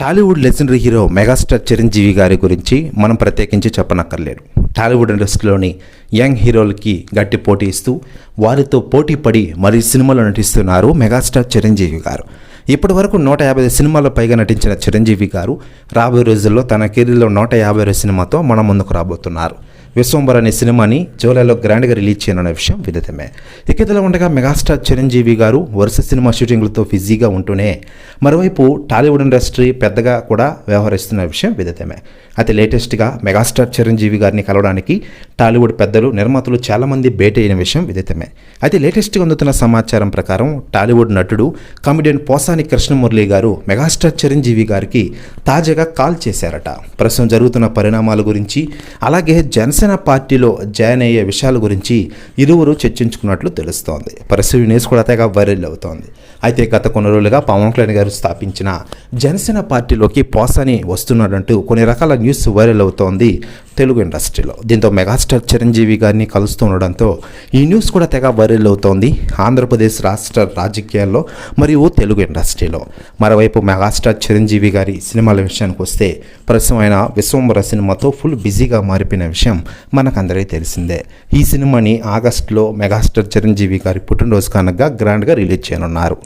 Tollywood legendary hero megastar Chiranjeevi గారి గురించి మనం ప్రత్యేకించి చెప్పనక్కర్లేదు. టాలీవుడ్ ఇండస్ట్రీలోని యంగ్ హీరోలకి గట్టి పోటీ ఇస్తూ వారితో పోటీ పడి మరి సినిమాలో నటిస్తున్నారు మెగాస్టార్ చిరంజీవి గారు. ఇప్పటి వరకు నూట యాభై సినిమాల పైగా నటించిన చిరంజీవి గారు రాబోయే రోజుల్లో తన కెరీర్లో నూట యాభై సినిమాతో మన ముందుకు రాబోతున్నారు. విశ్వంబర్ అనే సినిమాని జూలైలో గ్రాండ్గా రిలీజ్ చేయనున్న విషయం విదితమే. ఇక ఉండగా మెగాస్టార్ చిరంజీవి గారు వరుస సినిమా షూటింగ్లతో బిజీగా ఉంటూనే మరోవైపు టాలీవుడ్ ఇండస్ట్రీ పెద్దగా కూడా వ్యవహరిస్తున్న విషయం విదితమే. అయితే లేటెస్ట్గా మెగాస్టార్ చిరంజీవి గారిని కలవడానికి టాలీవుడ్ పెద్దలు నిర్మాతలు చాలామంది భేటీ అయిన విషయం విదితమే. అయితే లేటెస్ట్గా అందుతున్న సమాచారం ప్రకారం టాలీవుడ్ నటుడు కమెడియన్ పోసాని కృష్ణమురళి గారు మెగాస్టార్ చిరంజీవి గారికి తాజాగా కాల్ చేశారట. ప్రస్తుతం జరుగుతున్న పరిణామాల గురించి అలాగే జనసేన పార్టీలో జాయిన్ అయ్యే విషయాల గురించి ఇరువురు చర్చించుకున్నట్లు తెలుస్తోంది. పరిస్థితి న్యూస్ కూడా తెగ వైరల్ అవుతోంది. అయితే గత కొన్ని రోజులుగా పవన్ కళ్యాణ్ గారు స్థాపించిన జనసేన పార్టీలోకి పోసాని వస్తున్నాడంటూ కొన్ని రకాల న్యూస్ వైరల్ అవుతోంది తెలుగు ఇండస్ట్రీలో. దీంతో మెగాస్టార్ చిరంజీవి గారిని కలుస్తూ ఉండడంతో ఈ న్యూస్ కూడా తెగ వైరల్ అవుతోంది. ఆంధ్రప్రదేశ్ రాష్ట్ర రాజకీయాల్లో మరియు తెలుగు ఇండస్ట్రీలో. మరోవైపు మెగాస్టార్ చిరంజీవి గారి సినిమాల విషయానికి వస్తే ప్రస్తుతం ఆయన విశ్వంబర సినిమాతో ఫుల్ బిజీగా మారిపోయిన విషయం మనకందరికీ తెలిసిందే. ఈ సినిమాని ఆగస్టులో మెగాస్టార్ చిరంజీవి గారి పుట్టినరోజు కనుక గ్రాండ్గా రిలీజ్ చేయనున్నారు.